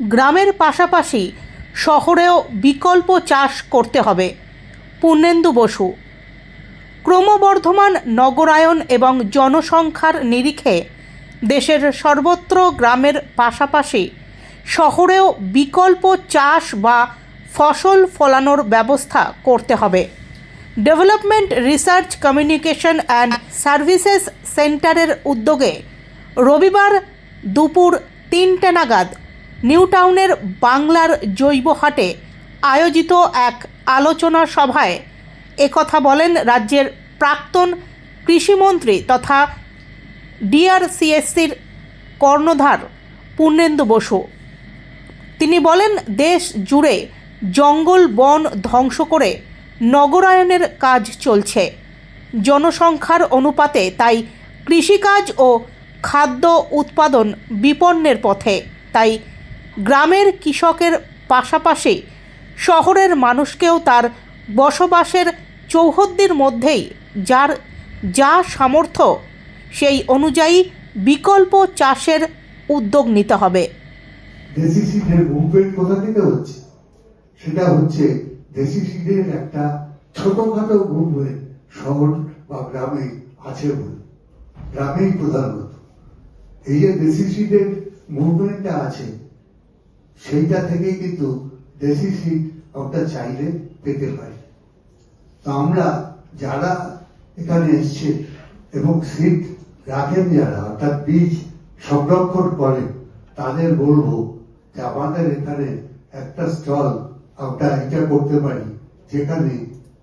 গ্রামের পাশাপাশি শহরেও বিকল্প চাষ করতে হবে। পূর্ণেন্দু বসু। ক্রমবর্ধমান নগরায়ন এবং জনসংখ্যার নিরিখে দেশের সর্বত্র গ্রামের পাশাপাশি শহরেও বিকল্প চাষ বা ফসল ফলানোর ব্যবস্থা করতে হবে। Development research communication and services সেন্টারের উদ্যোগে রবিবার দুপুর তিনটে নাগাদ নিউ টাউনের বাংলার জৈবহাটে আয়োজিত এক আলোচনা সভায় একথা বলেন রাজ্যের প্রাক্তন কৃষিমন্ত্রী তথা ডিআরসিএসসির কর্ণধার পূর্ণেন্দু বসু। তিনি বলেন, দেশ জুড়ে জঙ্গল বন ধ্বংস করে নগরায়নের কাজ চলছে। জনসংখ্যার অনুপাতে তাই কৃষিকাজ ও খাদ্য উৎপাদন বিপন্নের পথে। তাই গ্রামের কৃষকের পাশাপাশি শহরের মানুষকেও তার বসবাসের চৌহদ্দির মধ্যেই যার যা সামর্থ্য সেই অনুযায়ী বিকল্প চাষের উদ্যোগ নিতে হবে। দেশি সিডের মুভমেন্ট কোথা থেকে হচ্ছে? সেটা হচ্ছে দেশি সিডের একটা ছোটখাটো মুভমেন্ট শহর বা গ্রামে আছে বলে। গ্রামেই প্রধানত। এই যে দেশি সিডের মুভমেন্টটা আছে সেইটা থেকেই কিন্তু দেশি সিড আমরা চাইলে পেতে পারি তো আমরা যারা এখানে এসছে এবং সিড রাখেন যারা, অর্থাৎ বীজ সংরক্ষণ করে, তাদের বলব যে আমাদের এখানে একটা স্টল আমরা এটা করতে পারি, যেখানে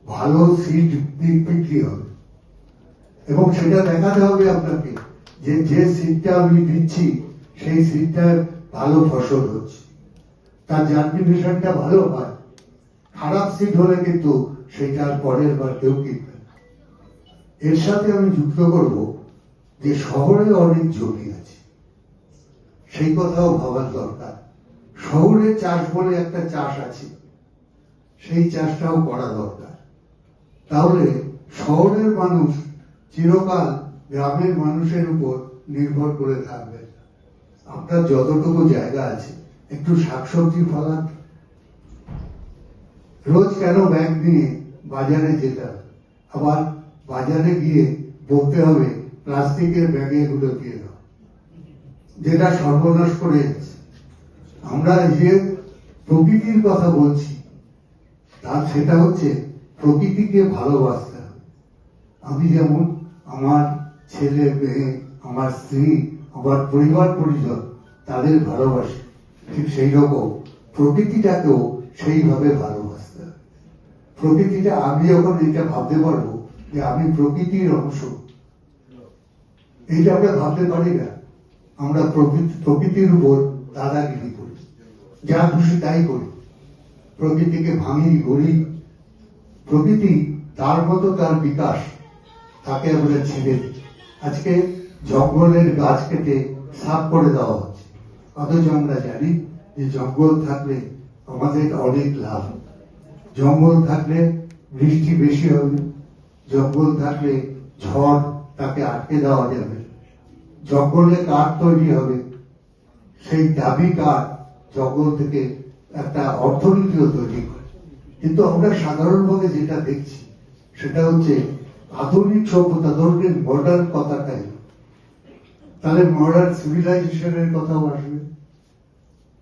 ভালো সিড বিক্রি হবে এবং সেটা দেখাতে হবে আপনাকে যে যে সিডটা আমি দিচ্ছি, সেই সিডটার ভালো ফসল হচ্ছে। তার জার্মিনেশনটা ভালো হয়। খারাপ সিড হলে কিন্তু সেটা আর পরের বার কেউ কিনবে। এর সাথে আমি যুক্ত করব যে শহরে অনেক জমি আছে। সেই কথাও ভাবার দরকার। শহরে চাষ বলে একটা চাষ আছে। সেই চাষটাও করা দরকার। তাহলে শহরের মানুষ চিরকাল গ্রামের মানুষের উপর নির্ভর করে থাকবে। আপনার যতটুকু জায়গা আছে। একটু শাকসবজি ফলান। রোজ কেন ব্যাগ নিয়ে বাজারে যেতে আবার বাজারে গিয়ে বলতে হবে, প্লাস্টিকের ব্যাগে এগুলো দিয়ে দাও। যেটা সর্বনাশ করে আমরা যে প্রকৃতির কথা বলছি, তার সেটা হচ্ছে প্রকৃতিকে ভালোবাসতে আমি যেমন আমার ছেলে, মেয়ে, আমার স্ত্রী, আমার পরিবার পরিজন, তাদের ভালোবাসি। ঠিক সেই রকম। প্রকৃতিটাকেও সেইভাবে ভালোবাসতে হবে। প্রকৃতিটা, আমি যখন এটা ভাবতে পারব যে আমি প্রকৃতির অংশ। এইটা আমরা ভাবতে পারি না। আমরা প্রকৃতির উপর দাদাগিরি করি। যা খুশি তাই করি। প্রকৃতিকে ভাঙি গড়ি প্রকৃতি তার মতো তার বিকাশ, তাকে আমরা ছেড়ে দিই। আজকে জঙ্গলের গাছ কেটে সাফ করে দেওয়া হচ্ছে অথচ আমরা জানি যে জঙ্গল থাকলে আমাদের অনেক লাভ। জঙ্গল থাকলে বৃষ্টি বেশি হবে। জঙ্গল থাকলে ঝড় তাকে আটকে দেওয়া যাবে। জঙ্গলে কাঠ তৈরি হবে। সেই দাবি কাঠ জঙ্গল থেকে একটা অর্থনীতিও তৈরি করে। কিন্তু আমরা সাধারণভাবে যেটা দেখছি, সেটা হচ্ছে আধুনিক সভ্যতা ধরনের মডার্ন কথাটাই। তাহলে মডার্ন সিভিলাইজেশনের কথাও আসবে।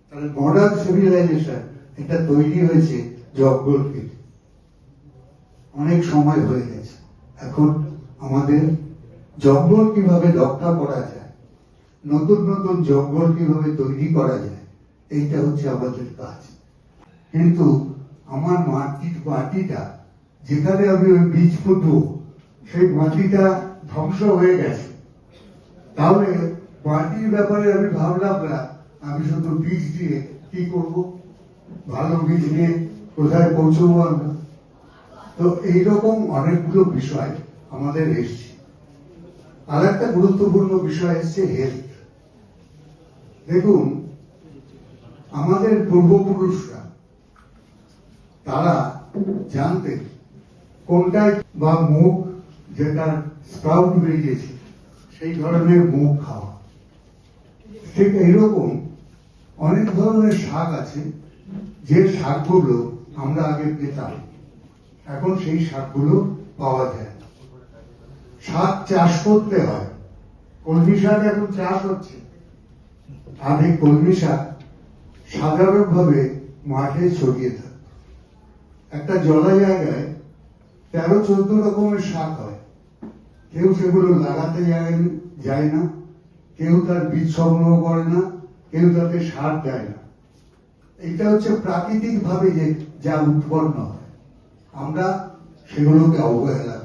তাহলে মডার্ন সিভিলাইজেশন এটা তৈরি হয়েছে জঙ্গল কেটে অনেক সময় হয়ে গেছে। এখন আমাদের জঙ্গল কীভাবে রক্ষা করা যায়, নতুন নতুন জঙ্গল কীভাবে তৈরি করা যায়, এইটা হচ্ছে আমাদের কাজ। কিন্তু আমার মাটির মাটিটা, যেখানে আমি ওই বীজ পুঁতবো সেই মাটিটা ধ্বংস হয়ে গেছে। তাহলে ব্যাপারে আমি ভাবলাম না। আমি শুধু বীজ দিয়ে কি করব? ভালো বীজ নিয়ে কোথায় পৌঁছবো আমরা? তো এইরকম অনেকগুলো বিষয় আমাদের এসছে। আর একটা গুরুত্বপূর্ণ বিষয় এসছে হেলথ দেখুন, আমাদের পূর্বপুরুষরা, তারা জানতেন কোনটায় বা মুখ যেটার স্প্রাউট বেরিয়েছে। সেই ধরনের মুখ খাওয়া। ঠিক এইরকম অনেক ধরনের শাক আছে, যে শাকগুলো আমরা আগে পেতাম। এখন সেই শাকগুলো পাওয়া যায় শাক চাষ করতে হয়। কলমি শাক এখন চাষ হচ্ছে। আর এই কলমি শাক সাধারণভাবে মাঠে ছড়িয়ে থাকে। একটা জলা জায়গায় তেরো চোদ্দ রকমের শাক হয়। কেউ সেগুলো লাগাতে যায় না কেউ তার বীজ সংগ্রহ করে না, কেউ তাতে সার দেয় না। এটা হচ্ছে প্রাকৃতিক ভাবে যে, যা উৎপন্ন হয়। আমরা সেগুলোকে অবহেলা